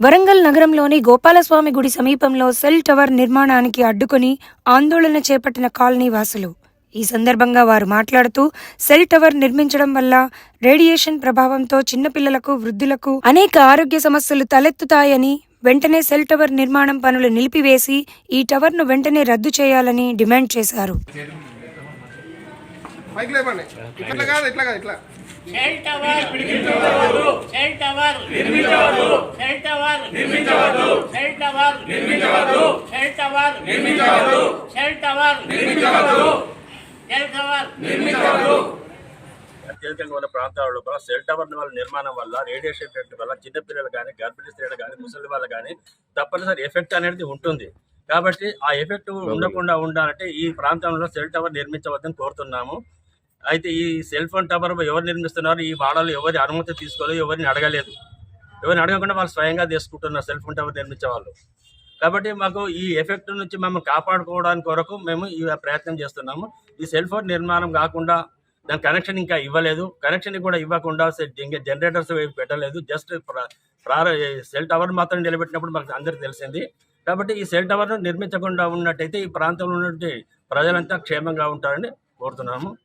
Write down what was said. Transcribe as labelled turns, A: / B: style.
A: వరంగల్ నగరంలోని గోపాలస్వామి గుడి సమీపంలో సెల్ టవర్ నిర్మాణానికి అడ్డుకుని ఆందోళన చేపట్టిన కాలనీ వాసులు. ఈ సందర్భంగా వారు మాట్లాడుతూ సెల్ టవర్ నిర్మించడం వల్ల రేడియేషన్ ప్రభావంతో చిన్నపిల్లలకు వృద్ధులకు అనేక ఆరోగ్య సమస్యలు తలెత్తుతాయని వెంటనే సెల్ టవర్ నిర్మాణం పనులు నిలిపివేసి ఈ టవర్ను వెంటనే రద్దు చేయాలని డిమాండ్ చేశారు.
B: పైకి లేపండి. ఇట్లా కాదు ఇట్లా కాదు ఇట్లా.
C: Cell tower cell tower cell tower cell tower cell tower cell tower cell tower
D: అత్యధికంగా ఉన్న ప్రాంతాల లోపల సెల్ టవర్ వాళ్ళ నిర్మాణం వల్ల రేడియేషన్ ఎఫెక్ట్ వల్ల చిన్నపిల్లలు కానీ గర్భిణీ స్త్రీలు కానీ ముసలి వాళ్ళు కానీ తప్పనిసరి ఎఫెక్ట్ అనేది ఉంటుంది. కాబట్టి ఆ ఎఫెక్ట్ ఉండకుండా ఉండాలంటే ఈ ప్రాంతంలో సెల్ టవర్ నిర్మించవద్దని కోరుతున్నాము. అయితే ఈ సెల్ ఫోన్ టవర్ ఎవరు నిర్మిస్తున్నారు ఈ వాడలు ఎవరి అనుమతి తీసుకోలేదు ఎవరిని అడగలేదు. ఎవరిని అడగకుండా వాళ్ళు స్వయంగా తీసుకుంటున్నారు సెల్ ఫోన్ టవర్ నిర్మించే వాళ్ళు. కాబట్టి మాకు ఈ ఎఫెక్ట్ నుంచి మమ్మల్ని కాపాడుకోవడానికి కొరకు మేము ఈ ప్రయత్నం చేస్తున్నాము. ఈ సెల్ ఫోన్ నిర్మాణం కాకుండా దాని కనెక్షన్ ఇంకా ఇవ్వలేదు. కనెక్షన్ కూడా ఇవ్వకుండా ఇంకా జనరేటర్స్ పెట్టలేదు. జస్ట్ ప్రార సెల్ టవర్ మాత్రం నిలబెట్టినప్పుడు మాకు అందరికీ తెలిసింది. కాబట్టి ఈ సెల్ టవర్ను నిర్మించకుండా ఉన్నట్టయితే ఈ ప్రాంతంలో ఉన్నటువంటి ప్రజలంతా క్షేమంగా ఉంటారని కోరుతున్నాము.